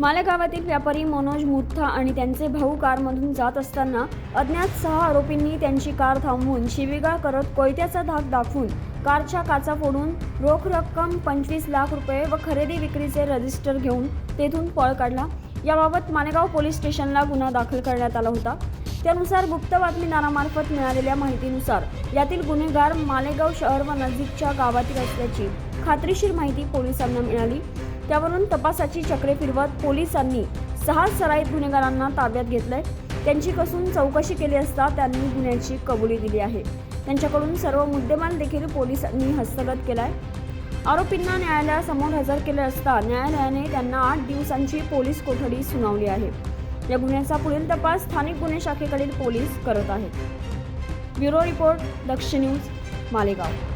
मालेगावातील व्यापारी मनोज मुथा आणि त्यांचे भाऊ कारमधून जात असताना अज्ञात सहा आरोपींनी त्यांची कार थांबवून शिवीगाळ करत कोयत्याचा धाक दाखवून कारच्या काचा फोडून रोख रक्कम पंचवीस लाख रुपये व खरेदी विक्रीचे रजिस्टर घेऊन तेथून पळ काढला. याबाबत मालेगाव पोलीस स्टेशनला गुन्हा दाखल करण्यात आला होता. त्यानुसार गुप्त बातमीदारामार्फत मिळालेल्या माहितीनुसार यातील गुन्हेगार मालेगाव शहर व नजीकच्या गावातील असल्याची खात्रीशीर माहिती पोलिसांना मिळाली. त्यावरून तपासाची चक्रे फिरवत पोलिसांनी सहा सराईत गुन्हेगारांना ताब्यात घेतलंय. त्यांची कसून चौकशी केली असता त्यांनी गुन्ह्याची कबुली दिली आहे. त्यांच्याकडून सर्व मुद्देमाल देखील पोलिसांनी हस्तगत केलाय. आरोपींना न्यायालयासमोर हजर केले असता न्यायालयाने त्यांना आठ दिवसांची पोलीस कोठडी सुनावली आहे. या गुन्ह्याचा पुढील तपास स्थानिक गुन्हे शाखेकडील पोलीस करत आहेत. Bureau report Daksh news Malegaon.